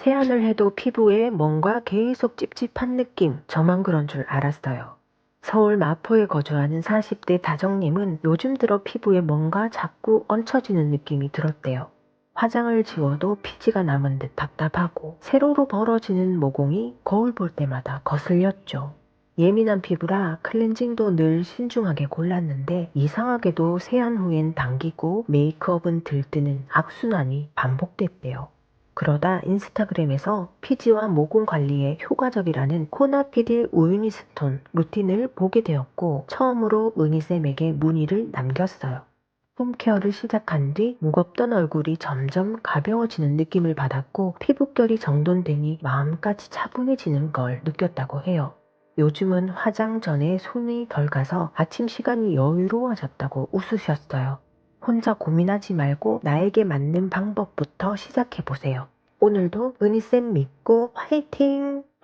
세안을 해도 피부에 뭔가 계속 찝찝한 느낌. 저만 그런 줄 알았어요. 서울 마포에 거주하는 40대 다정님은 요즘 들어 피부에 뭔가 자꾸 얹혀지는 느낌이 들었대요. 화장을 지워도 피지가 남은 듯 답답하고 세로로 벌어지는 모공이 거울 볼 때마다 거슬렸죠. 예민한 피부라 클렌징도 늘 신중하게 골랐는데 이상하게도 세안 후엔 당기고 메이크업은 들뜨는 악순환이 반복됐대요. 그러다 인스타그램에서 피지와 모공 관리에 효과적이라는 코나피딜 우유니스톤 루틴을 보게 되었고 처음으로 은희쌤에게 문의를 남겼어요. 홈케어를 시작한 뒤 무겁던 얼굴이 점점 가벼워지는 느낌을 받았고 피부결이 정돈되니 마음까지 차분해지는 걸 느꼈다고 해요. 요즘은 화장 전에 손이 덜 가서 아침 시간이 여유로워졌다고 웃으셨어요. 혼자 고민하지 말고 나에게 맞는 방법부터 시작해보세요. 오늘도 은희쌤 믿고 화이팅!